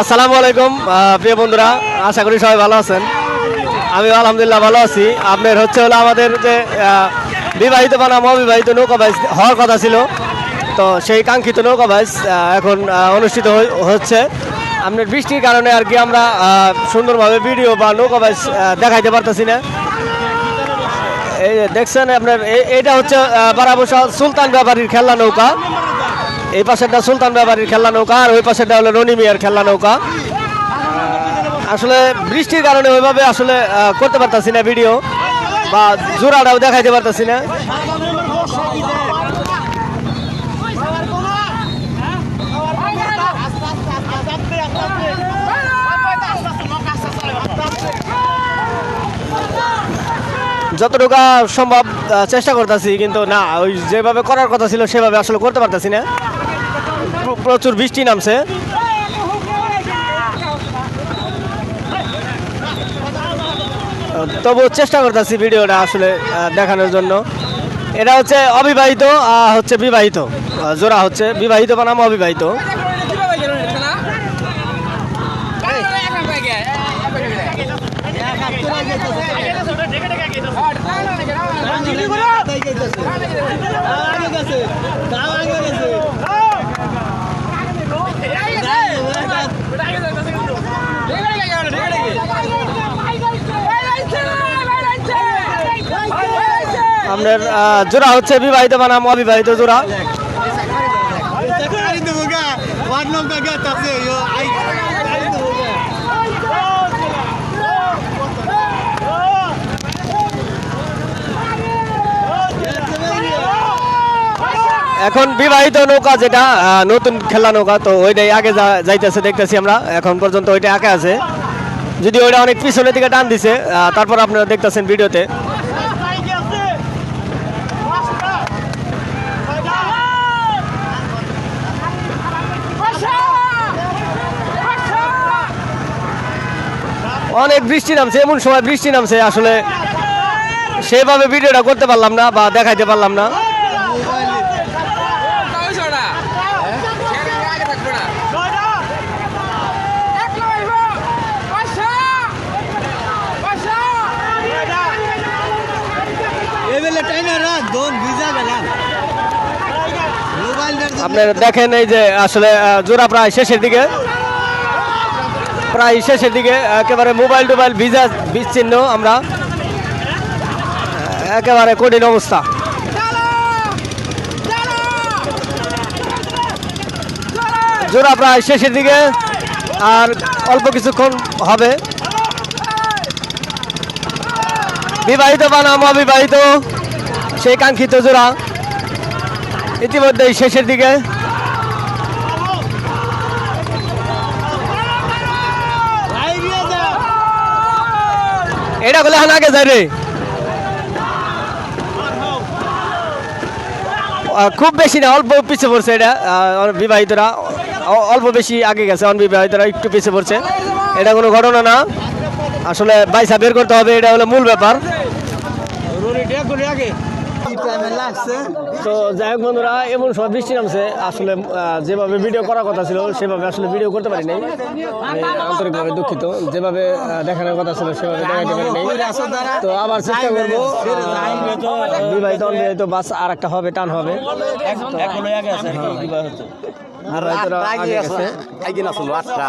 আসসালামু আলাইকুম প্রিয় বন্ধুরা আশা করি সবাই ভালো আছেন। আমি আলহামদুলিল্লাহ ভালো আছি। আপনার হচ্ছে হলো আমাদের যে বিবাহিত বানাম অবিবাহিত নৌকা বাইচ হওয়ার কথা ছিল। তো সেই কাঙ্ক্ষিত নৌকা আহ, এখন অনুষ্ঠিত হচ্ছে। আপনার বৃষ্টির কারণে আর কি আমরা সুন্দরভাবে ভিডিও বা নৌকা আহ, দেখাইতে পারতেছি না। এই দেখছেন আপনার এইটা হচ্ছে বারাবসা সুলতান ব্যাপারীর খেলনা নৌকা। এই পাশেরটা সুলতান ব্যাপারীর খেলনা নৌকা আর ওই পাশেরটা হলো রনি মিয়ার খেলনা নৌকা। আসলে বৃষ্টির কারণে ওইভাবে আসলে করতে পারতাছি না ভিডিও বা জোড়াটাও দেখাইতে পারতাছি না। যতটুকু সম্ভব চেষ্টা করতেছি, কিন্তু না, ওই যেভাবে করার কথা ছিল, সেভাবে আসলে করতে পারতাছি না। প্রচুর বৃষ্টি নামছে। তবুও চেষ্টা করতেছি ভিডিওটা আসলে দেখানোর জন্য। এটা হচ্ছে অবিবাহিত হচ্ছে বিবাহিত। জোড়া হচ্ছে, বিবাহিত বানাম অবিবাহিত। আপনার আহ, জোড়া হচ্ছে বিবাহিত বানাম অবিবাহিত জোড়া। এখন বিবাহিত নৌকা যেটা নতুন খেলা নৌকা তো ওইটাই আগে যাইতেছে দেখতেছি আমরা। এখন পর্যন্ত ওইটা আগে আছে। যদি ওইটা অনেক পিছনের দিকে টান দিছে তারপর আপনারা দেখতেছেন ভিডিওতে। অনেক বৃষ্টি নামছে, এমন সময় বৃষ্টি নামছে, আসলে সেভাবে ভিডিওটা করতে পারলাম না বা দেখাইতে পারলাম না। আপনার দেখেন এই যে আসলে জোড়া প্রায় শেষের দিকে। প্রায় শেষের দিকে, একেবারে মোবাইল টোবাইল ভিজা, বিচ্ছিন্ন আমরা। একেবারে কঠিন অবস্থা। জোড়া প্রায় শেষের দিকে, আর অল্প কিছুক্ষণ হবে। বিবাহিত বানাম অবিবাহিত, সেই কাঙ্ক্ষিত জোড়া ইতিমধ্যেই শেষের দিকে। এটা বলে আগে যায় রে। খুব বেশি না, অল্প পিছিয়ে পড়ছে এটা বিবাহিতরা। অল্প বেশি আগে গেছে অনবিবাহিতরা একটু পিছিয়ে পড়ছে। এটা কোনো ঘটনা না। আসলে বাইসা বের করতে হবে, এটা হলো মূল ব্যাপার। তো যাই হোক বন্ধুরা এমন সব বৃষ্টি নামছে। আসলে যেভাবে ভিডিও করার কথা ছিল সেভাবে আসলে ভিডিও করতে পারি নাই। আন্তরিকভাবে দুঃখিত। যেভাবে দেখানোর কথা ছিল সেভাবে দেখাতে পারি নাই। তো আবার চেষ্টা করব বিবাহিত অনবিবাহিত বাস আর একটা হবে টান হবে। আগে আছে আর রাইতরা আগে আটটা